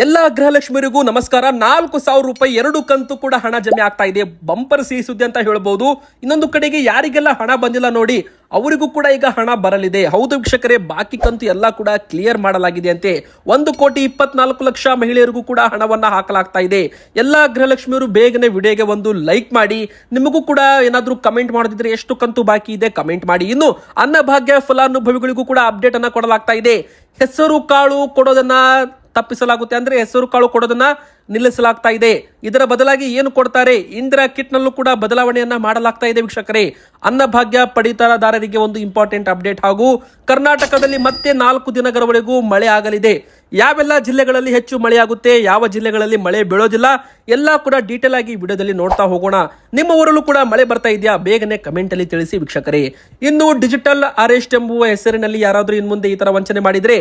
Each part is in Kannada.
ಎಲ್ಲ ಗೃಹಲಕ್ಷ್ಮಿಯರಿಗೂ ನಮಸ್ಕಾರ. ನಾಲ್ಕು ಸಾವಿರ ರೂಪಾಯಿ, ಎರಡು ಕಂತು ಕೂಡ ಹಣ ಜಮೆ ಆಗ್ತಾ ಇದೆ. ಬಂಪರ್ ಸಿಹಿ ಸುದ್ದಿ ಅಂತ ಹೇಳ್ಬೋದು. ಇನ್ನೊಂದು ಕಡೆಗೆ ಯಾರಿಗೆಲ್ಲ ಹಣ ಬಂದಿಲ್ಲ ನೋಡಿ, ಅವರಿಗೂ ಕೂಡ ಈಗ ಹಣ ಬರಲಿದೆ. ಹೌದು ವೀಕ್ಷಕರೇ, ಬಾಕಿ ಕಂತು ಎಲ್ಲ ಕೂಡ ಕ್ಲಿಯರ್ ಮಾಡಲಾಗಿದೆ ಅಂತೆ. ಒಂದು ಕೋಟಿ ಇಪ್ಪತ್ನಾಲ್ಕು ಲಕ್ಷ ಮಹಿಳೆಯರಿಗೂ ಕೂಡ ಹಣವನ್ನ ಹಾಕಲಾಗ್ತಾ ಇದೆ. ಎಲ್ಲ ಗೃಹಲಕ್ಷ್ಮಿಯರು ಬೇಗನೆ ವಿಡಿಯೋಗೆ ಒಂದು ಲೈಕ್ ಮಾಡಿ. ನಿಮಗೂ ಕೂಡ ಏನಾದರೂ ಕಮೆಂಟ್ ಮಾಡಿದ್ರೆ ಎಷ್ಟು ಕಂತು ಬಾಕಿ ಇದೆ ಕಮೆಂಟ್ ಮಾಡಿ. ಇನ್ನು ಅನ್ನಭಾಗ್ಯ ಫಲಾನುಭವಿಗಳಿಗೂ ಕೂಡ ಅಪ್ಡೇಟ್ ಅನ್ನ ಕೊಡಲಾಗ್ತಾ ಇದೆ. ಹೆಸರು, ಕಾಳು ಕೊಡೋದನ್ನ ತಪ್ಪಿಸಲಾಗುತ್ತೆ ಅಂದ್ರೆ ಹೆಸರು ಕಾಳು ಕೊಡೋದನ್ನ ನಿಲ್ಲಿಸಲಾಗ್ತಾ ಇದೆ. ಇದರ ಬದಲಾಗಿ ಏನು ಕೊಡ್ತಾರೆ? ಇಂದಿರಾ ಕಿಟ್ನಲ್ಲೂ ಕೂಡ ಬದಲಾವಣೆಯನ್ನ ಮಾಡಲಾಗ್ತಾ ಇದೆ ವೀಕ್ಷಕರೇ. ಅನ್ನಭಾಗ್ಯ ಪಡಿತರದಾರರಿಗೆ ಒಂದು ಇಂಪಾರ್ಟೆಂಟ್ ಅಪ್ಡೇಟ್ ಹಾಗೂ ಕರ್ನಾಟಕದಲ್ಲಿ ಮತ್ತೆ ನಾಲ್ಕು ದಿನಗಳವರೆಗೂ ಮಳೆ ಆಗಲಿದೆ. ಯಾವೆಲ್ಲ ಜಿಲ್ಲೆಗಳಲ್ಲಿ ಹೆಚ್ಚು ಮಳೆಯಾಗುತ್ತೆ, ಯಾವ ಜಿಲ್ಲೆಗಳಲ್ಲಿ ಮಳೆ ಬೀಳೋದಿಲ್ಲ, ಎಲ್ಲ ಕೂಡ ಡೀಟೇಲ್ ಆಗಿ ವಿಡಿಯೋದಲ್ಲಿ ನೋಡ್ತಾ ಹೋಗೋಣ. ನಿಮ್ಮ ಊರಲ್ಲೂ ಕೂಡ ಮಳೆ ಬರ್ತಾ ಇದೆಯಾ? ಬೇಗನೆ ಕಮೆಂಟ್ ಅಲ್ಲಿ ತಿಳಿಸಿ ವೀಕ್ಷಕರೇ. ಇನ್ನು ಡಿಜಿಟಲ್ ಅರೆಸ್ಟ್ ಎಂಬುವ ಹೆಸರಿನಲ್ಲಿ ಯಾರಾದರೂ ಇನ್ನು ಮುಂದೆ ಈ ತರ ವಂಚನೆ ಮಾಡಿದ್ರೆ,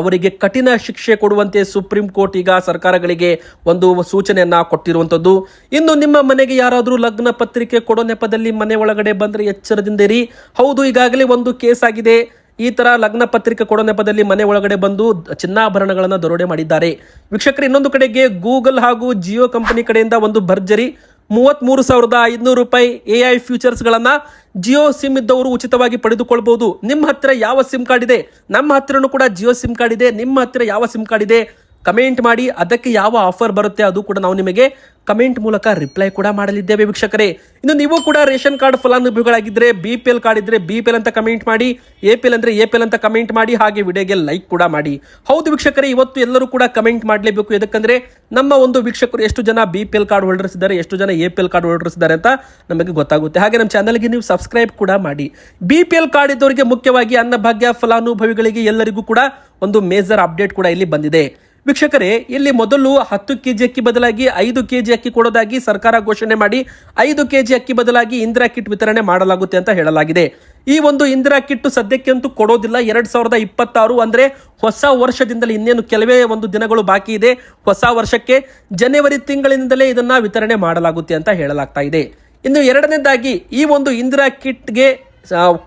ಅವರಿಗೆ ಕಠಿಣ ಶಿಕ್ಷೆ ಕೊಡುವಂತೆ ಸುಪ್ರೀಂ ಕೋರ್ಟ್ ಈಗ ಸರ್ಕಾರಗಳಿಗೆ ಒಂದು ಸೂಚನೆಯನ್ನ ಕೊಟ್ಟಿರುವಂತದ್ದು. ಇನ್ನು ನಿಮ್ಮ ಮನೆಗೆ ಯಾರಾದರೂ ಲಗ್ನ ಪತ್ರಿಕೆ ಕೊಡೋ ನೆಪದಲ್ಲಿ ಮನೆ ಒಳಗಡೆ ಬಂದ್ರೆ ಎಚ್ಚರದಿಂದಿರಿ ಹೌದು, ಈಗಾಗಲೇ ಒಂದು ಕೇಸ್ ಆಗಿದೆ. ಈ ತರ ಲಗ್ನ ಪತ್ರಿಕೆ ಕೊಡೋ ನೆಪದಲ್ಲಿ ಮನೆ ಒಳಗಡೆ ಬಂದು ಚಿನ್ನಾಭರಣಗಳನ್ನು ದರೋಡೆ ಮಾಡಿದ್ದಾರೆ. ವೀಕ್ಷಕರು, ಇನ್ನೊಂದು ಕಡೆಗೆ ಗೂಗಲ್ ಹಾಗೂ ಜಿಯೋ ಕಂಪನಿ ಕಡೆಯಿಂದ ಒಂದು ಭರ್ಜರಿ. ಮೂವತ್ಮೂರು ಸಾವಿರದ ಐದುನೂರು ರೂಪಾಯಿ ಎ ಐ ಫ್ಯೂಚರ್ಸ್ಗಳನ್ನು ಜಿಯೋ ಸಿಮ್ ಇದ್ದವರು ಉಚಿತವಾಗಿ ಪಡೆದುಕೊಳ್ಬಹುದು ನಿಮ್ಮ ಹತ್ತಿರ ಯಾವ ಸಿಮ್ ಕಾರ್ಡ್ ಇದೆ? ನಮ್ಮ ಹತ್ತಿರನೂ ಕೂಡ ಜಿಯೋ ಸಿಮ್ ಕಾರ್ಡ್ ಇದೆ. ನಿಮ್ಮ ಹತ್ತಿರ ಯಾವ ಸಿಮ್ ಕಾರ್ಡ್ ಇದೆ? ಕಮೆಂಟ್ ಮಾಡಿ, ಅದಕ್ಕೆ ಯಾವ ಆಫರ್ ಬರುತ್ತೆ ಅದು ಕೂಡ ನಾವು ನಿಮಗೆ ಕಮೆಂಟ್ ಮೂಲಕ ರಿಪ್ಲೈ ಕೂಡ ಮಾಡಲಿದ್ದೇವೆ ವೀಕ್ಷಕರೇ. ಇನ್ನು ನೀವು ಕೂಡ ರೇಷನ್ ಕಾರ್ಡ್ ಫಲಾನುಭವಿಗಳಾಗಿದ್ದರೆ ಬಿ ಪಿ ಎಲ್ ಕಾರ್ಡ್ ಇದ್ದರೆ ಬಿ ಪಿ ಎಲ್ ಅಂತ ಕಮೆಂಟ್ ಮಾಡಿ ಎ ಪಿ ಎಲ್ ಅಂದ್ರೆ ಎ ಪಿ ಎಲ್ ಅಂತ ಕಮೆಂಟ್ ಮಾಡಿ, ಹಾಗೆ ವಿಡಿಯೋಗೆ ಲೈಕ್ ಕೂಡ ಮಾಡಿ. ಹೌದು ವೀಕ್ಷಕರೇ, ಇವತ್ತು ಎಲ್ಲರೂ ಕೂಡ ಕಮೆಂಟ್ ಮಾಡಲೇಬೇಕು. ಯಾಕಂದರೆ ನಮ್ಮ ಒಂದು ವೀಕ್ಷಕರು ಎಷ್ಟು ಜನ B P L card holders ಇದ್ದಾರೆ, ಎಷ್ಟು ಜನ A P L card holders ಇದ್ದಾರೆ ಅಂತ ನಮಗೆ ಗೊತ್ತಾಗುತ್ತೆ. ಹಾಗೆ ನಮ್ಮ ಚಾನಲ್ಗೆ ನೀವು ಸಬ್ಸ್ಕ್ರೈಬ್ ಕೂಡ ಮಾಡಿ. ಬಿ ಪಿ ಎಲ್ ಕಾರ್ಡ್ ಇದ್ದವರಿಗೆ ಮುಖ್ಯವಾಗಿ ಅನ್ನಭಾಗ್ಯ ಫಲಾನುಭವಿಗಳಿಗೆ ಎಲ್ಲರಿಗೂ ಕೂಡ ಒಂದು ಮೇಜರ್ ಅಪ್ಡೇಟ್ ಕೂಡ ಇಲ್ಲಿ ಬಂದಿದೆ. ವೀಕ್ಷಕರೇ, ಇಲ್ಲಿ ಮೊದಲು ಹತ್ತು ಕೆಜಿ ಅಕ್ಕಿ ಬದಲಾಗಿ ಐದು ಕೆಜಿ ಅಕ್ಕಿ ಕೊಡೋದಾಗಿ ಸರ್ಕಾರ ಘೋಷಣೆ ಮಾಡಿ, ಐದು ಕೆಜಿ ಅಕ್ಕಿ ಬದಲಾಗಿ ಇಂದಿರಾ ಕಿಟ್ ವಿತರಣೆ ಮಾಡಲಾಗುತ್ತೆ ಅಂತ ಹೇಳಲಾಗಿದೆ. ಈ ಒಂದು ಇಂದಿರಾ ಕಿಟ್ ಸದ್ಯಕ್ಕೆ ಅಂತೂ ಕೊಡೋದಿಲ್ಲ. ಎರಡ್ ಸಾವಿರದ ಇಪ್ಪತ್ತಾರು ಅಂದ್ರೆ ಹೊಸ ವರ್ಷದಿಂದಲೇ ಇನ್ನೇನು ಕೆಲವೇ ಒಂದು ದಿನಗಳು ಬಾಕಿ ಇದೆ. ಹೊಸ ವರ್ಷಕ್ಕೆ ಜನವರಿ ತಿಂಗಳಿನಿಂದಲೇ ಇದನ್ನ ವಿತರಣೆ ಮಾಡಲಾಗುತ್ತೆ ಅಂತ ಹೇಳಲಾಗ್ತಾ ಇದೆ. ಇನ್ನು ಎರಡನೇದಾಗಿ ಈ ಒಂದು ಇಂದಿರಾ ಕಿಟ್ಗೆ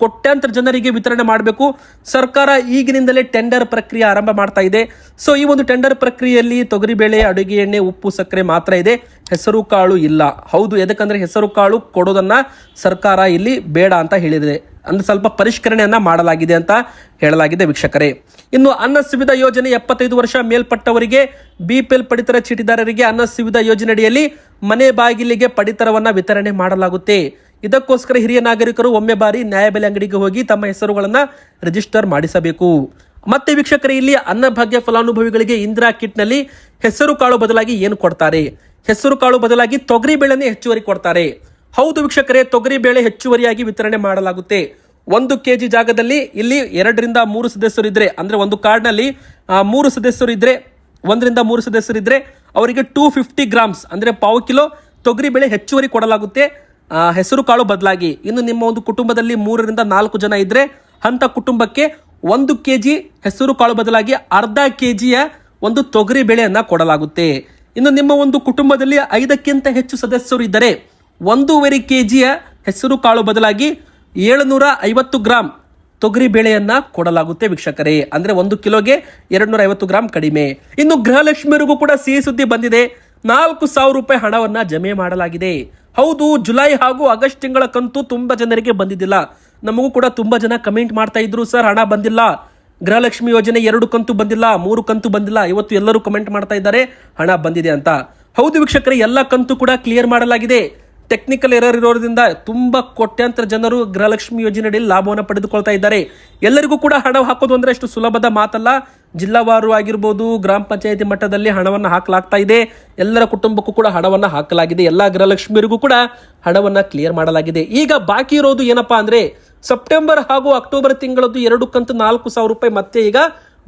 ಕೋಟ್ಯಾಂತರ ಜನರಿಗೆ ವಿತರಣೆ ಮಾಡಬೇಕು. ಸರ್ಕಾರ ಈಗಿನಿಂದಲೇ ಟೆಂಡರ್ ಪ್ರಕ್ರಿಯೆ ಆರಂಭ ಮಾಡ್ತಾ ಇದೆ. ಸೊ ಈ ಒಂದು ಟೆಂಡರ್ ಪ್ರಕ್ರಿಯೆಯಲ್ಲಿ ತೊಗರಿಬೇಳೆ ಅಡುಗೆ ಎಣ್ಣೆ, ಉಪ್ಪು, ಸಕ್ಕರೆ ಮಾತ್ರ ಇದೆ. ಹೆಸರು ಕಾಳು ಇಲ್ಲ. ಹೌದು ಎದಕ್ಕಂದ್ರೆ ಹೆಸರು ಕಾಳು ಕೊಡೋದನ್ನ ಸರ್ಕಾರ ಇಲ್ಲಿ ಬೇಡ ಅಂತ ಹೇಳಿದೆ. ಅಂದ್ರೆ ಸ್ವಲ್ಪ ಪರಿಷ್ಕರಣೆಯನ್ನ ಮಾಡಲಾಗಿದೆ ಅಂತ ಹೇಳಲಾಗಿದೆ ವೀಕ್ಷಕರೇ. ಇನ್ನು ಅನ್ನ ಸುವಿಧ ಯೋಜನೆ ಎಪ್ಪತ್ತೈದು ವರ್ಷ ಮೇಲ್ಪಟ್ಟವರಿಗೆ ಬಿಪಿಎಲ್ ಪಡಿತರ ಚೀಟಿದಾರರಿಗೆ ಅನ್ನ ಸುವಿಧ ಯೋಜನೆಯಡಿಯಲ್ಲಿ ಮನೆ ಬಾಗಿಲಿಗೆ ಪಡಿತರವನ್ನ ವಿತರಣೆ ಮಾಡಲಾಗುತ್ತೆ. ಇದಕ್ಕೋಸ್ಕರ ಹಿರಿಯ ನಾಗರಿಕರು ಒಮ್ಮೆ ಬಾರಿ ನ್ಯಾಯಬೆಲೆ ಅಂಗಡಿಗೆ ಹೋಗಿ ತಮ್ಮ ಹೆಸರುಗಳನ್ನು ರಿಜಿಸ್ಟರ್ ಮಾಡಿಸಬೇಕು. ಮತ್ತೆ ವೀಕ್ಷಕರೇ ಇಲ್ಲಿ ಅನ್ನಭಾಗ್ಯ ಫಲಾನುಭವಿಗಳಿಗೆ ಇಂದಿರಾ ಕಿಟ್ನಲ್ಲಿ ಹೆಸರು ಕಾಳು ಬದಲಾಗಿ ಏನು ಕೊಡ್ತಾರೆ? ಹೆಸರು ಕಾಳು ಬದಲಾಗಿ ತೊಗರಿ ಬೇಳೆನೇ ಹೆಚ್ಚುವರಿ ಕೊಡ್ತಾರೆ. ಹೌದು ವೀಕ್ಷಕರೇ, ತೊಗರಿ ಬೇಳೆ ಹೆಚ್ಚುವರಿಯಾಗಿ ವಿತರಣೆ ಮಾಡಲಾಗುತ್ತೆ. ಒಂದು ಕೆಜಿ ಜಾಗದಲ್ಲಿ ಇಲ್ಲಿ ಎರಡರಿಂದ ಮೂರು ಸದಸ್ಯರು ಇದ್ರೆ, ಅಂದ್ರೆ ಒಂದು ಕಾರ್ಡ್ನಲ್ಲಿ ಮೂರು ಸದಸ್ಯರು ಇದ್ರೆ, ಒಂದರಿಂದ ಮೂರು ಸದಸ್ಯರು ಇದ್ರೆ, ಅವರಿಗೆ ಟೂ ಫಿಫ್ಟಿ ಗ್ರಾಮ್ಸ್ ಅಂದ್ರೆ ಪಾವು ಕಿಲೋ ತೊಗರಿ ಬೇಳೆ ಹೆಚ್ಚುವರಿ ಕೊಡಲಾಗುತ್ತೆ. ಹೆಸರು ಕಾಳು ಬದಲಾಗಿ ಇನ್ನು ನಿಮ್ಮ ಒಂದು ಕುಟುಂಬದಲ್ಲಿ ಮೂರರಿಂದ ನಾಲ್ಕು ಜನ ಇದ್ದರೆ ಅಂತ ಕುಟುಂಬಕ್ಕೆ ಒಂದು ಕೆಜಿ ಹೆಸರು ಕಾಳು ಬದಲಾಗಿ ಅರ್ಧ ಕೆ ಜಿಯ ಒಂದು ತೊಗರಿ ಬೆಳೆಯನ್ನು ಕೊಡಲಾಗುತ್ತೆ. ಇನ್ನು ನಿಮ್ಮ ಒಂದು ಕುಟುಂಬದಲ್ಲಿ ಐದಕ್ಕಿಂತ ಹೆಚ್ಚು ಸದಸ್ಯರು ಇದ್ದರೆ ಒಂದೂವರೆ ಕೆ ಜಿಯ ಹೆಸರು ಕಾಳು ಬದಲಾಗಿ ಏಳುನೂರ ಐವತ್ತು ಗ್ರಾಂ ತೊಗರಿ ಬೇಳೆಯನ್ನು ಕೊಡಲಾಗುತ್ತೆ ವೀಕ್ಷಕರೇ. ಅಂದ್ರೆ ಒಂದು ಕಿಲೋಗೆ ಎರಡು ನೂರ ಐವತ್ತು ಗ್ರಾಂ ಕಡಿಮೆ. ಇನ್ನು ಗೃಹಲಕ್ಷ್ಮಿಯರಿಗೂ ಕೂಡ ಸಿಹಿ ಸುದ್ದಿ ಬಂದಿದೆ. ನಾಲ್ಕು ಸಾವಿರ ರೂಪಾಯಿ ಹಣವನ್ನ ಜಮೆ ಮಾಡಲಾಗಿದೆ. ಹೌದು, ಜುಲೈ ಹಾಗೂ ಆಗಸ್ಟ್ ತಿಂಗಳ ಕಂತು ತುಂಬಾ ಜನರಿಗೆ ಬಂದಿದ್ದಿಲ್ಲ. ನಮಗೂ ಕೂಡ ತುಂಬಾ ಜನ ಕಮೆಂಟ್ ಮಾಡ್ತಾ ಇದ್ರು, ಸರ್, ಹಣ ಬಂದಿಲ್ಲ. ಗೃಹಲಕ್ಷ್ಮಿ ಯೋಜನೆ ಎರಡು ಕಂತು ಬಂದಿಲ್ಲ, ಮೂರು ಕಂತು ಬಂದಿಲ್ಲ. ಇವತ್ತು ಎಲ್ಲರೂ ಕಮೆಂಟ್ ಮಾಡ್ತಾ ಇದ್ದಾರೆ, ಹಣ ಬಂದಿದೆ ಅಂತ. ಹೌದು, ವೀಕ್ಷಕರೇ, ಎಲ್ಲ ಕಂತು ಕೂಡ ಕ್ಲಿಯರ್ ಮಾಡಲಾಗಿದೆ. ಟೆಕ್ನಿಕಲ್ ಎರರ್ ಇರೋದ್ರಿಂದ ತುಂಬಾ ಕೋಟ್ಯಾಂತರ ಜನರು ಗೃಹಲಕ್ಷ್ಮಿ ಯೋಜನೆಯಡಿ ಲಾಭವನ್ನು ಪಡೆದುಕೊಳ್ತಾ ಇದ್ದಾರೆ. ಎಲ್ಲರಿಗೂ ಕೂಡ ಹಣ ಹಾಕೋದು ಅಂದರೆ ಅಷ್ಟು ಸುಲಭದ ಮಾತಲ್ಲ. ಜಿಲ್ಲಾವಾರು ಆಗಿರ್ಬೋದು, ಗ್ರಾಮ ಪಂಚಾಯತಿ ಮಟ್ಟದಲ್ಲಿ ಹಣವನ್ನು ಹಾಕಲಾಗ್ತಾ ಇದೆ. ಎಲ್ಲರ ಕುಟುಂಬಕ್ಕೂ ಕೂಡ ಹಣವನ್ನು ಹಾಕಲಾಗಿದೆ. ಎಲ್ಲ ಗೃಹಲಕ್ಷ್ಮಿಯರಿಗೂ ಕೂಡ ಹಣವನ್ನ ಕ್ಲಿಯರ್ ಮಾಡಲಾಗಿದೆ. ಈಗ ಬಾಕಿ ಇರೋದು ಏನಪ್ಪಾ ಅಂದ್ರೆ, ಸೆಪ್ಟೆಂಬರ್ ಹಾಗೂ ಅಕ್ಟೋಬರ್ ತಿಂಗಳದ್ದು ಎರಡು ಕಂತು ನಾಲ್ಕು ಸಾವಿರ ರೂಪಾಯಿ ಮತ್ತೆ ಈಗ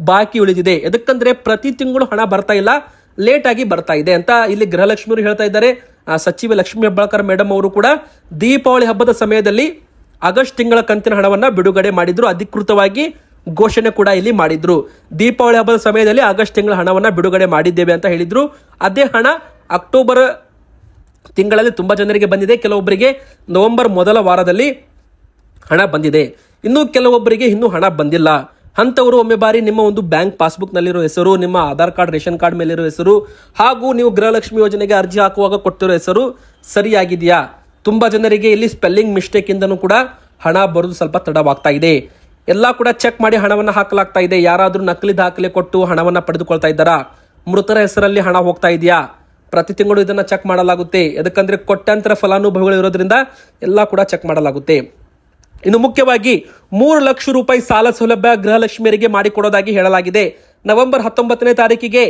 ಬಾಕಿ ಉಳಿದಿದೆ. ಎದಕ್ಕಂದ್ರೆ ಪ್ರತಿ ತಿಂಗಳು ಹಣ ಬರ್ತಾ ಇಲ್ಲ. ಲೇಟ್ ಆಗಿ ಬರ್ತಾ ಇದೆ ಅಂತ ಇಲ್ಲಿ ಗೃಹಲಕ್ಷ್ಮಿಯವರು ಹೇಳ್ತಾ ಇದ್ದಾರೆ. ಸಚಿವ ಲಕ್ಷ್ಮೀ ಹೆಬ್ಬಾಳ್ಕರ್ ಮೇಡಮ್ ಅವರು ಕೂಡ ದೀಪಾವಳಿ ಹಬ್ಬದ ಸಮಯದಲ್ಲಿ ಆಗಸ್ಟ್ ತಿಂಗಳ ಕಂತಿನ ಹಣವನ್ನ ಬಿಡುಗಡೆ ಮಾಡಿದ್ರು. ಅಧಿಕೃತವಾಗಿ ಘೋಷಣೆ ಕೂಡ ಇಲ್ಲಿ ಮಾಡಿದ್ರು. ದೀಪಾವಳಿ ಹಬ್ಬದ ಸಮಯದಲ್ಲಿ ಆಗಸ್ಟ್ ತಿಂಗಳ ಹಣವನ್ನ ಬಿಡುಗಡೆ ಮಾಡಿದ್ದೇವೆ ಅಂತ ಹೇಳಿದ್ರು. ಅದೇ ಹಣ ಅಕ್ಟೋಬರ್ ತಿಂಗಳಲ್ಲಿ ತುಂಬಾ ಜನರಿಗೆ ಬಂದಿದೆ. ಕೆಲವೊಬ್ಬರಿಗೆ ನವೆಂಬರ್ ಮೊದಲ ವಾರದಲ್ಲಿ ಹಣ ಬಂದಿದೆ. ಇನ್ನು ಕೆಲವೊಬ್ಬರಿಗೆ ಇನ್ನೂ ಹಣ ಬಂದಿಲ್ಲ. ಅಂಥವರು ಒಮ್ಮೆ ಬಾರಿ ನಿಮ್ಮ ಒಂದು ಬ್ಯಾಂಕ್ ಪಾಸ್ಬುಕ್ ನಲ್ಲಿರೋ ಹೆಸರು, ನಿಮ್ಮ ಆಧಾರ್ ಕಾರ್ಡ್, ರೇಷನ್ ಕಾರ್ಡ್ ಮೇಲಿರೋ ಹೆಸರು, ಹಾಗೂ ನೀವು ಗೃಹಲಕ್ಷ್ಮಿ ಯೋಜನೆಗೆ ಅರ್ಜಿ ಹಾಕುವಾಗ ಕೊಟ್ಟಿರೋ ಹೆಸರು ಸರಿಯಾಗಿದೆಯಾ? ತುಂಬಾ ಜನರಿಗೆ ಇಲ್ಲಿ ಸ್ಪೆಲ್ಲಿಂಗ್ ಮಿಸ್ಟೇಕ್ ಇಂದನೂ ಕೂಡ ಹಣ ಬರೋದು ಸ್ವಲ್ಪ ತಡವಾಗ್ತಾ ಇದೆ. ಎಲ್ಲ ಕೂಡ ಚೆಕ್ ಮಾಡಿ ಹಣವನ್ನು ಹಾಕಲಾಗ್ತಾ ಇದೆ. ಯಾರಾದರೂ ನಕಲಿ ದಾಖಲೆ ಕೊಟ್ಟು ಹಣವನ್ನು ಪಡೆದುಕೊಳ್ತಾ ಇದ್ದಾರಾ? ಮೃತರ ಹೆಸರಲ್ಲಿ ಹಣ ಹೋಗ್ತಾ ಇದೆಯಾ? ಪ್ರತಿ ತಿಂಗಳು ಇದನ್ನ ಚೆಕ್ ಮಾಡಲಾಗುತ್ತೆ. ಯಾಕಂದ್ರೆ ಕೊಟ್ಟಂತರ ಫಲಾನುಭವಿಗಳು ಇರೋದ್ರಿಂದ ಎಲ್ಲ ಕೂಡ ಚೆಕ್ ಮಾಡಲಾಗುತ್ತೆ. ಇನ್ನು ಮುಖ್ಯವಾಗಿ ಮೂರು ಲಕ್ಷ ರೂಪಾಯಿ ಸಾಲ ಸೌಲಭ್ಯ ಗೃಹಲಕ್ಷ್ಮಿಯರಿಗೆ ಮಾಡಿಕೊಡೋದಾಗಿ ಹೇಳಲಾಗಿದೆ. ನವೆಂಬರ್ ಹತ್ತೊಂಬತ್ತನೇ ತಾರೀಕಿಗೆ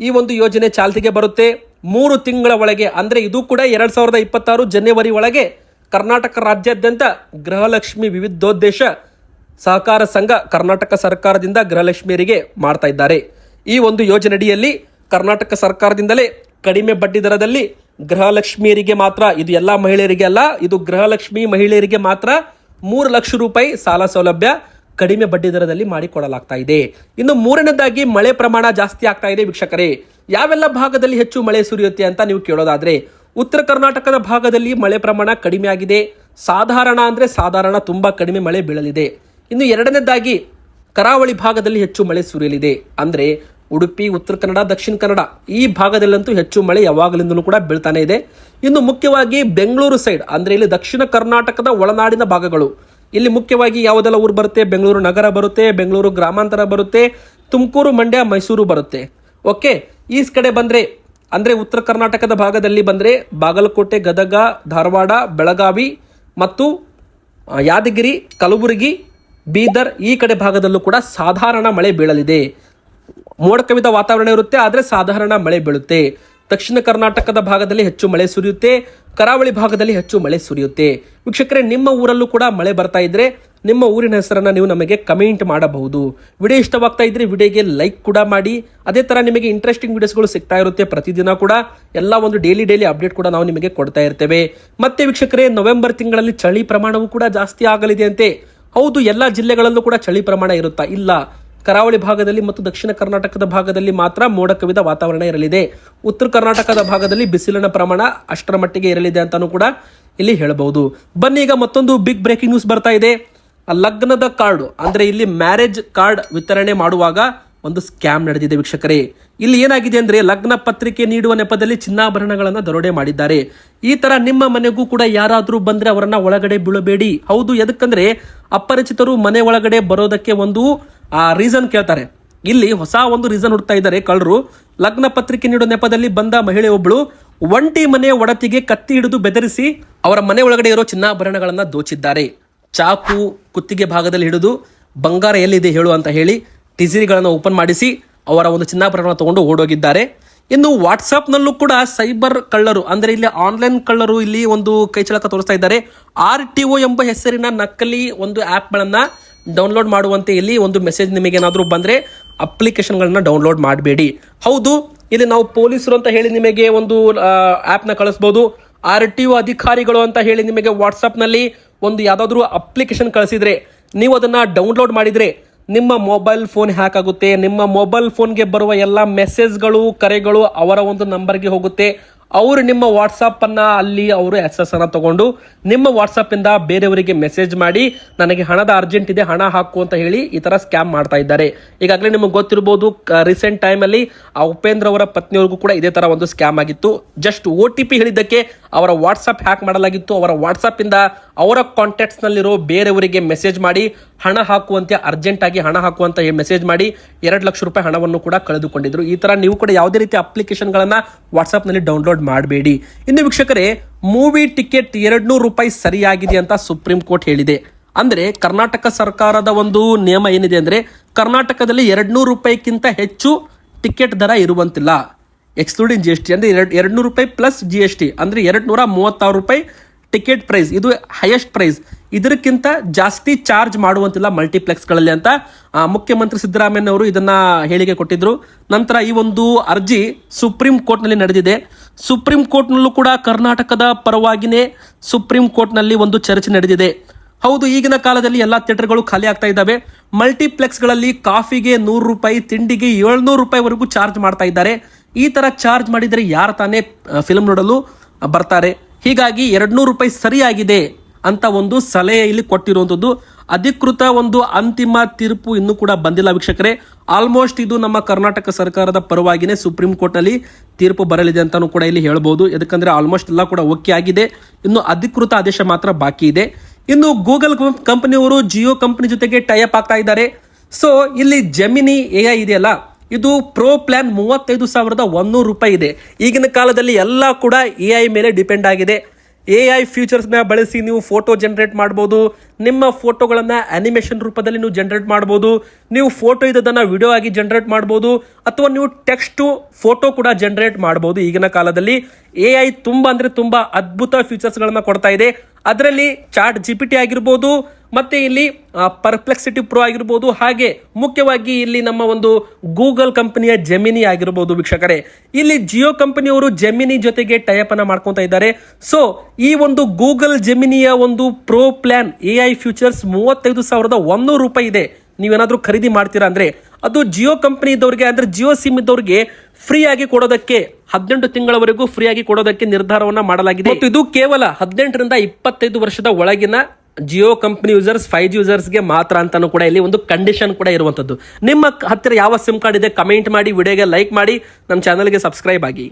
ಈ ಒಂದು ಯೋಜನೆ ಚಾಲ್ತಿಗೆ ಬರುತ್ತೆ. ಮೂರು ತಿಂಗಳ ಒಳಗೆ, ಅಂದ್ರೆ ಇದು ಕೂಡ ಎರಡು ಸಾವಿರದ ಇಪ್ಪತ್ತಾರು ಜನವರಿ ಒಳಗೆ ಕರ್ನಾಟಕ ರಾಜ್ಯಾದ್ಯಂತ ಗೃಹಲಕ್ಷ್ಮಿ ವಿವಿಧೋದ್ದೇಶ ಸಹಕಾರ ಸಂಘ ಕರ್ನಾಟಕ ಸರ್ಕಾರದಿಂದ ಗೃಹಲಕ್ಷ್ಮಿಯರಿಗೆ ಮಾಡ್ತಾ ಇದ್ದಾರೆ. ಈ ಒಂದು ಯೋಜನೆಯಡಿಯಲ್ಲಿ ಕರ್ನಾಟಕ ಸರ್ಕಾರದಿಂದಲೇ ಕಡಿಮೆ ಬಡ್ಡಿ ದರದಲ್ಲಿ ಗೃಹಲಕ್ಷ್ಮಿಯರಿಗೆ ಮಾತ್ರ, ಇದು ಎಲ್ಲ ಮಹಿಳೆಯರಿಗೆ ಅಲ್ಲ, ಇದು ಗೃಹಲಕ್ಷ್ಮಿ ಮಹಿಳೆಯರಿಗೆ ಮಾತ್ರ ಮೂರು ಲಕ್ಷ ರೂಪಾಯಿ ಸಾಲ ಸೌಲಭ್ಯ ಕಡಿಮೆ ಬಡ್ಡಿ ದರದಲ್ಲಿ ಮಾಡಿಕೊಡಲಾಗ್ತಾ ಇದೆ. ಇನ್ನು ಮೂರನೇದಾಗಿ ಮಳೆ ಪ್ರಮಾಣ ಜಾಸ್ತಿ ಆಗ್ತಾ ಇದೆ ವೀಕ್ಷಕರೇ. ಯಾವೆಲ್ಲ ಭಾಗದಲ್ಲಿ ಹೆಚ್ಚು ಮಳೆ ಸುರಿಯುತ್ತೆ ಅಂತ ನೀವು ಕೇಳೋದಾದ್ರೆ, ಉತ್ತರ ಕರ್ನಾಟಕದ ಭಾಗದಲ್ಲಿ ಮಳೆ ಪ್ರಮಾಣ ಕಡಿಮೆ ಆಗಿದೆ. ಸಾಧಾರಣ ಅಂದ್ರೆ ಸಾಧಾರಣ ತುಂಬಾ ಕಡಿಮೆ ಮಳೆ ಬೀಳಲಿದೆ. ಇನ್ನು ಎರಡನೇದಾಗಿ ಕರಾವಳಿ ಭಾಗದಲ್ಲಿ ಹೆಚ್ಚು ಮಳೆ ಸುರಿಯಲಿದೆ. ಅಂದ್ರೆ ಉಡುಪಿ, ಉತ್ತರ ಕನ್ನಡ, ದಕ್ಷಿಣ ಕನ್ನಡ ಈ ಭಾಗದಲ್ಲಂತೂ ಹೆಚ್ಚು ಮಳೆ ಯಾವಾಗಲಿಂದಲೂ ಕೂಡ ಬೀಳ್ತಾನೆ ಇದೆ. ಇನ್ನು ಮುಖ್ಯವಾಗಿ ಬೆಂಗಳೂರು ಸೈಡ್, ಅಂದ್ರೆ ಇಲ್ಲಿ ದಕ್ಷಿಣ ಕರ್ನಾಟಕದ ಒಳನಾಡಿನ ಭಾಗಗಳು. ಇಲ್ಲಿ ಮುಖ್ಯವಾಗಿ ಯಾವುದೆಲ್ಲ ಊರು ಬರುತ್ತೆ? ಬೆಂಗಳೂರು ನಗರ ಬರುತ್ತೆ, ಬೆಂಗಳೂರು ಗ್ರಾಮಾಂತರ ಬರುತ್ತೆ, ತುಮಕೂರು, ಮಂಡ್ಯ, ಮೈಸೂರು ಬರುತ್ತೆ. ಓಕೆ, ಈ ಕಡೆ ಬಂದ್ರೆ, ಅಂದ್ರೆ ಉತ್ತರ ಕರ್ನಾಟಕದ ಭಾಗದಲ್ಲಿ ಬಂದ್ರೆ ಬಾಗಲಕೋಟೆ, ಗದಗ, ಧಾರವಾಡ, ಬೆಳಗಾವಿ ಮತ್ತು ಯಾದಗಿರಿ, ಕಲಬುರಗಿ, ಬೀದರ್ ಈ ಕಡೆ ಭಾಗದಲ್ಲೂ ಕೂಡ ಸಾಧಾರಣ ಮಳೆ ಬೀಳಲಿದೆ. ಮೋಡ ಕವಿದ ವಾತಾವರಣ ಇರುತ್ತೆ, ಆದರೆ ಸಾಧಾರಣ ಮಳೆ ಬೀಳುತ್ತೆ. ದಕ್ಷಿಣ ಕರ್ನಾಟಕದ ಭಾಗದಲ್ಲಿ ಹೆಚ್ಚು ಮಳೆ ಸುರಿಯುತ್ತೆ, ಕರಾವಳಿ ಭಾಗದಲ್ಲಿ ಹೆಚ್ಚು ಮಳೆ ಸುರಿಯುತ್ತೆ. ವೀಕ್ಷಕರೇ, ನಿಮ್ಮ ಊರಲ್ಲೂ ಕೂಡ ಮಳೆ ಬರ್ತಾ ಇದ್ರೆ ನಿಮ್ಮ ಊರಿನ ಹೆಸರನ್ನ ನೀವು ನಮಗೆ ಕಮೆಂಟ್ ಮಾಡಬಹುದು. ವಿಡಿಯೋ ಇಷ್ಟವಾಗ್ತಾ ಇದ್ರೆ ವಿಡಿಯೋಗೆ ಲೈಕ್ ಕೂಡ ಮಾಡಿ. ಅದೇ ತರ ನಿಮಗೆ ಇಂಟ್ರೆಸ್ಟಿಂಗ್ ವಿಡಿಯೋಸ್ಗಳು ಸಿಗ್ತಾ ಇರುತ್ತೆ ಪ್ರತಿದಿನ ಕೂಡ. ಎಲ್ಲ ಒಂದು ಡೈಲಿ ಡೈಲಿ ಅಪ್ಡೇಟ್ ಕೂಡ ನಾವು ನಿಮಗೆ ಕೊಡ್ತಾ ಇರ್ತೇವೆ. ಮತ್ತೆ ವೀಕ್ಷಕರೇ ನವೆಂಬರ್ ತಿಂಗಳಲ್ಲಿ ಚಳಿ ಪ್ರಮಾಣವೂ ಕೂಡ ಜಾಸ್ತಿ ಆಗಲಿದೆ ಅಂತೆ. ಹೌದು, ಎಲ್ಲ ಜಿಲ್ಲೆಗಳಲ್ಲೂ ಕೂಡ ಚಳಿ ಪ್ರಮಾಣ ಇರುತ್ತಾ? ಇಲ್ಲ. ಕರಾವಳಿ ಭಾಗದಲ್ಲಿ ಮತ್ತು ದಕ್ಷಿಣ ಕರ್ನಾಟಕದ ಭಾಗದಲ್ಲಿ ಮಾತ್ರ ಮೋಡ ಕವಿದ ವಾತಾವರಣ ಇರಲಿದೆ. ಉತ್ತರ ಕರ್ನಾಟಕದ ಭಾಗದಲ್ಲಿ ಬಿಸಿಲಿನ ಪ್ರಮಾಣ ಅಷ್ಟರ ಮಟ್ಟಿಗೆ ಇರಲಿದೆ ಅಂತಾನೂ ಕೂಡ ಇಲ್ಲಿ ಹೇಳಬಹುದು. ಬನ್ನಿ ಈಗ ಮತ್ತೊಂದು ಬಿಗ್ ಬ್ರೇಕಿಂಗ್ ನ್ಯೂಸ್ ಬರ್ತಾ ಇದೆ. ಲಗ್ನದ ಕಾರ್ಡ್ ಅಂದ್ರೆ ಇಲ್ಲಿ ಮ್ಯಾರೇಜ್ ಕಾರ್ಡ್ ವಿತರಣೆ ಮಾಡುವಾಗ ಒಂದು ಸ್ಕ್ಯಾಮ್ ನಡೆದಿದೆ ವೀಕ್ಷಕರೇ. ಇಲ್ಲಿ ಏನಾಗಿದೆ ಅಂದ್ರೆ ಲಗ್ನ ಪತ್ರಿಕೆ ನೀಡುವ ನೆಪದಲ್ಲಿ ಚಿನ್ನಾಭರಣಗಳನ್ನು ದರೋಡೆ ಮಾಡಿದ್ದಾರೆ. ಈ ತರ ನಿಮ್ಮ ಮನೆಗೂ ಕೂಡ ಯಾರಾದರೂ ಬಂದ್ರೆ ಅವರನ್ನ ಒಳಗಡೆ ಬೀಳಬೇಡಿ. ಹೌದು, ಎದಕ್ಕಂದ್ರೆ ಅಪರಿಚಿತರು ಮನೆ ಒಳಗಡೆ ಬರೋದಕ್ಕೆ ಒಂದು ಆ ರೀಸನ್ ಕೇಳ್ತಾರೆ. ಇಲ್ಲಿ ಹೊಸ ಒಂದು ರೀಸನ್ ಹುಡ್ತಾ ಇದ್ದಾರೆ ಕಳ್ಳರು. ಲಗ್ನ ಪತ್ರಿಕೆ ನೀಡೋ ನೆಪದಲ್ಲಿ ಬಂದ ಮಹಿಳೆ ಒಬ್ಬಳು ಒಂಟಿ ಮನೆಯ ಒಡತಿಗೆ ಕತ್ತಿ ಹಿಡಿದು ಬೆದರಿಸಿ ಅವರ ಮನೆ ಒಳಗಡೆ ಇರೋ ಚಿನ್ನಾಭರಣಗಳನ್ನು ದೋಚಿದ್ದಾರೆ. ಚಾಕು, ಕುತ್ತಿಗೆ ಭಾಗದಲ್ಲಿ ಹಿಡಿದು ಬಂಗಾರ ಎಲ್ಲಿದೆ ಹೇಳು ಅಂತ ಹೇಳಿ ಟಿಸಿರಿಗಳನ್ನು ಓಪನ್ ಮಾಡಿಸಿ ಅವರ ಒಂದು ಚಿನ್ನಾಭರಣ ತಗೊಂಡು ಓಡೋಗಿದ್ದಾರೆ. ಇನ್ನು ವಾಟ್ಸಾಪ್ನಲ್ಲೂ ಕೂಡ ಸೈಬರ್ ಕಳ್ಳರು, ಅಂದ್ರೆ ಇಲ್ಲಿ ಆನ್ಲೈನ್ ಕಳ್ಳರು ಇಲ್ಲಿ ಒಂದು ಕೈಚಳಕ ತೋರಿಸ್ತಾ ಇದ್ದಾರೆ. ಆರ್ ಟಿ ಒ ಎಂಬ ಹೆಸರಿನ ನಕಲಿ ಒಂದು ಆ್ಯಪ್ಗಳನ್ನ ಡೌನ್ಲೋಡ್ ಮಾಡುವಂತೆ ಇಲ್ಲಿ ಒಂದು ಮೆಸೇಜ್ ನಿಮಗೆ ಏನಾದರೂ ಬಂದರೆ ಅಪ್ಲಿಕೇಶನ್ಗಳನ್ನ ಡೌನ್ಲೋಡ್ ಮಾಡಬೇಡಿ. ಹೌದು, ಇಲ್ಲಿ ನಾವು ಪೊಲೀಸರು ಅಂತ ಹೇಳಿ ನಿಮಗೆ ಒಂದು ಆ್ಯಪ್ನ ಕಳಿಸ್ಬೋದು. ಆರ್ ಟಿ ಒ ಅಧಿಕಾರಿಗಳು ಅಂತ ಹೇಳಿ ನಿಮಗೆ ವಾಟ್ಸಪ್ನಲ್ಲಿ ಒಂದು ಯಾವುದಾದ್ರೂ ಅಪ್ಲಿಕೇಶನ್ ಕಳಿಸಿದರೆ, ನೀವು ಅದನ್ನು ಡೌನ್ಲೋಡ್ ಮಾಡಿದರೆ ನಿಮ್ಮ ಮೊಬೈಲ್ ಫೋನ್ ಹ್ಯಾಕ್ ಆಗುತ್ತೆ. ನಿಮ್ಮ ಮೊಬೈಲ್ ಫೋನ್ಗೆ ಬರುವ ಎಲ್ಲ ಮೆಸೇಜ್ಗಳು, ಕರೆಗಳು ಅವರ ಒಂದು ನಂಬರ್ಗೆ ಹೋಗುತ್ತೆ. ಅವರು ನಿಮ್ಮ ವಾಟ್ಸಪ್ ಅನ್ನ ಅಲ್ಲಿ ಅವರು ಅನ್ನು ತಗೊಂಡು ನಿಮ್ಮ ವಾಟ್ಸಪ್ಪಿಂದ ಬೇರೆಯವರಿಗೆ ಮೆಸೇಜ್ ಮಾಡಿ, ನನಗೆ ಹಣದ ಅರ್ಜೆಂಟ್ ಇದೆ, ಹಣ ಹಾಕು ಅಂತ ಹೇಳಿ ಈ ತರ ಸ್ಕ್ಯಾಮ್ ಮಾಡ್ತಾ ಇದ್ದಾರೆ. ಈಗಾಗಲೇ ನಿಮಗೆ ಗೊತ್ತಿರಬಹುದು ರೀಸೆಂಟ್ ಟೈಮ್ ಅಲ್ಲಿ ಆ ಉಪೇಂದ್ರ ಅವರ ಪತ್ನಿಯವ್ರಿಗೂ ಕೂಡ ಇದೇ ತರ ಒಂದು ಸ್ಕ್ಯಾಮ್ ಆಗಿತ್ತು. ಜಸ್ಟ್ ಒ ಟಿ ಪಿ ಹೇಳಿದ್ದಕ್ಕೆ ಅವರ ವಾಟ್ಸಪ್ ಹ್ಯಾಕ್ ಮಾಡಲಾಗಿತ್ತು. ಅವರ ವಾಟ್ಸಪ್ಪಿಂದ ಅವರ ಕಾಂಟ್ಯಾಕ್ಟ್ಸ್ನಲ್ಲಿರೋ ಬೇರೆಯವರಿಗೆ ಮೆಸೇಜ್ ಮಾಡಿ ಹಣ ಹಾಕುವಂತೆ ಅರ್ಜೆಂಟ್ ಆಗಿ ಹಣ ಹಾಕುವಂತ ಮೆಸೇಜ್ ಮಾಡಿ ಎರಡು ಲಕ್ಷ ರೂಪಾಯಿ ಹಣವನ್ನು ಕೂಡ ಕಳೆದುಕೊಂಡಿದ್ರು. ಈ ತರ ನೀವು ಕೂಡ ಯಾವುದೇ ರೀತಿ ಅಪ್ಲಿಕೇಶನ್ಗಳನ್ನು ವಾಟ್ಸಪ್ನಲ್ಲಿ ಡೌನ್ಲೋಡ್ ಮಾಡಬೇಡಿ. ಇನ್ನು ವೀಕ್ಷಕರೇ ಮೂವಿ ಟಿಕೆಟ್ ಎರಡು ನೂರು ರೂಪಾಯಿ ಸರಿಯಾಗಿದೆ ಅಂತ ಸುಪ್ರೀಂ ಕೋರ್ಟ್ ಹೇಳಿದೆ. ಅಂದ್ರೆ ಕರ್ನಾಟಕ ಸರ್ಕಾರದ ಒಂದು ನಿಯಮ ಏನಿದೆ ಅಂದ್ರೆ, ಕರ್ನಾಟಕದಲ್ಲಿ ಎರಡ್ ನೂರು ರೂಪಾಯಿಗಿಂತ ಹೆಚ್ಚು ಟಿಕೆಟ್ ದರ ಇರುವಂತಿಲ್ಲ. ಎಕ್ಸ್ಕ್ಲೂಡಿಂಗ್ ಜಿ ಎಸ್ ಟಿ ಅಂದ್ರೆ ಎರಡು ಎರಡು ನೂರು ರೂಪಾಯಿ ಪ್ಲಸ್ ಜಿ ಎಸ್ ಟಿ ಅಂದ್ರೆ ಎರಡು ನೂರ ಮೂವತ್ತಾರು ರೂಪಾಯಿ ಟಿಕೆಟ್ ಪ್ರೈಸ್ ಇದು ಹೈಯೆಸ್ಟ್ ಪ್ರೈಸ್ ಇದಕ್ಕಿಂತ ಜಾಸ್ತಿ ಚಾರ್ಜ್ ಮಾಡುವಂತಿಲ್ಲ ಮಲ್ಟಿಪ್ಲೆಕ್ಸ್ಗಳಲ್ಲಿ ಅಂತ ಮುಖ್ಯಮಂತ್ರಿ ಸಿದ್ದರಾಮಯ್ಯ ಅವರು ಇದನ್ನ ಹೇಳಿಕೆ ಕೊಟ್ಟಿದ್ರು. ನಂತರ ಈ ಒಂದು ಅರ್ಜಿ ಸುಪ್ರೀಂ ಕೋರ್ಟ್ನಲ್ಲಿ ನಡೆದಿದೆ. ಸುಪ್ರೀಂ ಕೋರ್ಟ್ನಲ್ಲೂ ಕೂಡ ಕರ್ನಾಟಕದ ಪರವಾಗಿನೇ ಸುಪ್ರೀಂ ಕೋರ್ಟ್ನಲ್ಲಿ ಒಂದು ಚರ್ಚೆ ನಡೆದಿದೆ. ಹೌದು, ಈಗಿನ ಕಾಲದಲ್ಲಿ ಎಲ್ಲಾ ಥಿಯೇಟರ್ಗಳು ಖಾಲಿ ಆಗ್ತಾ ಇದ್ದಾವೆ. ಮಲ್ಟಿಪ್ಲೆಕ್ಸ್ಗಳಲ್ಲಿ ಕಾಫಿಗೆ ನೂರು ರೂಪಾಯಿ, ತಿಂಡಿಗೆ ಏಳ್ನೂರು ರೂಪಾಯಿವರೆಗೂ ಚಾರ್ಜ್ ಮಾಡ್ತಾ ಇದ್ದಾರೆ. ಈ ತರ ಚಾರ್ಜ್ ಮಾಡಿದರೆ ಯಾರು ತಾನೇ ಫಿಲ್ಮ್ ನೋಡಲು ಬರ್ತಾರೆ. ಹೀಗಾಗಿ ಎರಡ್ನೂರು ರೂಪಾಯಿ ಸರಿಯಾಗಿದೆ. ಅಂತ ಒಂದು ಸಲಹೆ ಇಲ್ಲಿ ಕೊಟ್ಟಿರುವಂಥದ್ದು ಅಧಿಕೃತ ಒಂದು ಅಂತಿಮ ತೀರ್ಪು ಇನ್ನೂ ಕೂಡ ಬಂದಿಲ್ಲ ವೀಕ್ಷಕರೇ. ಆಲ್ಮೋಸ್ಟ್ ಇದು ನಮ್ಮ ಕರ್ನಾಟಕ ಸರ್ಕಾರದ ಪರವಾಗಿನೇ ಸುಪ್ರೀಂ ಕೋರ್ಟ್ನಲ್ಲಿ ತೀರ್ಪು ಬರಲಿದೆ ಅಂತಾನೂ ಕೂಡ ಇಲ್ಲಿ ಹೇಳ್ಬೋದು. ಯಾಕಂದರೆ ಆಲ್ಮೋಸ್ಟ್ ಎಲ್ಲ ಕೂಡ ಓಕೆ ಆಗಿದೆ. ಇನ್ನು ಅಧಿಕೃತ ಆದೇಶ ಮಾತ್ರ ಬಾಕಿ ಇದೆ. ಇನ್ನು ಗೂಗಲ್ ಕಂಪನಿಯವರು ಜಿಯೋ ಕಂಪನಿ ಜೊತೆಗೆ ಟೈಅಪ್ ಆಗ್ತಾ ಇದ್ದಾರೆ. ಸೊ ಇಲ್ಲಿ ಜಮಿನಿ ಎ ಐ ಇದೆಯಲ್ಲ, ಇದು ಪ್ರೋ ಪ್ಲಾನ್ ಮೂವತ್ತೈದು ಸಾವಿರದ ಒಂದೂರು ರೂಪಾಯಿ ಇದೆ. ಈಗಿನ ಕಾಲದಲ್ಲಿ ಎಲ್ಲ ಕೂಡ ಎ ಐ ಮೇಲೆ ಡಿಪೆಂಡ್ ಆಗಿದೆ. ಎ ಐ ಫ್ಯೂಚರ್ಸ್ನ ಬಳಸಿ ನೀವು ಫೋಟೋ ಜನರೇಟ್ ಮಾಡ್ಬೋದು. ನಿಮ್ಮ ಫೋಟೋಗಳನ್ನು ಅನಿಮೇಷನ್ ರೂಪದಲ್ಲಿ ನೀವು ಜನರೇಟ್ ಮಾಡ್ಬೋದು. ನೀವು ಫೋಟೋ ಇದ್ದದನ್ನು ವಿಡಿಯೋ ಆಗಿ ಜನರೇಟ್ ಮಾಡ್ಬೋದು. ಅಥವಾ ನೀವು ಟೆಕ್ಸ್ಟು ಫೋಟೋ ಕೂಡ ಜನರೇಟ್ ಮಾಡ್ಬೋದು ಈಗಿನ ಕಾಲದಲ್ಲಿ. ಎ ಐ ತುಂಬ ಅಂದರೆ ತುಂಬ ಅದ್ಭುತ ಫೀಚರ್ಸ್ಗಳನ್ನು ಕೊಡ್ತಾ ಇದೆ. ಅದರಲ್ಲಿ ಚಾಟ್ ಜಿ ಪಿ ಟಿ ಆಗಿರ್ಬೋದು, ಮತ್ತೆ ಇಲ್ಲಿ ಪರ್ಪ್ಲೆಕ್ಸಿಟಿ ಪ್ರೋ ಆಗಿರ್ಬೋದು, ಹಾಗೆ ಮುಖ್ಯವಾಗಿ ಇಲ್ಲಿ ನಮ್ಮ ಒಂದು ಗೂಗಲ್ ಕಂಪನಿಯ ಜೆಮಿನಿ ಆಗಿರ್ಬೋದು ವೀಕ್ಷಕರೇ. ಇಲ್ಲಿ ಜಿಯೋ ಕಂಪನಿಯವರು ಜೆಮಿನಿ ಜೊತೆಗೆ ಟೈಅಪ್ ಅನ್ನು ಮಾಡ್ಕೊತಾ ಇದ್ದಾರೆ. ಸೊ ಈ ಒಂದು ಗೂಗಲ್ ಜೆಮಿನಿಯ ಒಂದು pro plan A I features ಮೂವತ್ತೈದು ಸಾವಿರದ ಒಂದೂರು ರೂಪಾಯಿ ಇದೆ. ನೀವೇನಾದರೂ ಖರೀದಿ ಮಾಡ್ತೀರಾ ಅಂದ್ರೆ ಅದು ಜಿಯೋ ಕಂಪನಿ ಇದ್ದವ್ರಿಗೆ ಅಂದ್ರೆ ಜಿಯೋ ಸಿಮ್ ಇದ್ದವ್ರಿಗೆ ಫ್ರೀ ಆಗಿ ಕೊಡೋದಕ್ಕೆ ಹದಿನೆಂಟು ತಿಂಗಳವರೆಗೂ ಫ್ರೀ ಆಗಿ ಕೊಡೋದಕ್ಕೆ ನಿರ್ಧಾರವನ್ನ ಮಾಡಲಾಗಿದೆ. ಮತ್ತು ಇದು ಕೇವಲ ಹದಿನೆಂಟರಿಂದ ಇಪ್ಪತ್ತೈದು ವರ್ಷದ ಒಳಗಿನ Jio company users five G ಯೂಸರ್ಸ್ಗೆ ಮಾತ್ರ ಅಂತಾನೂ ಕೂಡ ಇಲ್ಲಿ ಒಂದು ಕಂಡೀಷನ್ ಕೂಡ ಇರುವಂತದ್ದು. ನಿಮ್ಮ ಹತ್ತಿರ ಯಾವ ಸಿಮ್ ಕಾರ್ಡ್ ಇದೆ ಕಮೆಂಟ್ ಮಾಡಿ ವಿಡಿಯೋಗೆ ಲೈಕ್ ಮಾಡಿ, ನಮ್ಮ ಚಾನಲ್ಗೆ ಸಬ್ಸ್ಕ್ರೈಬ್ ಆಗಿ.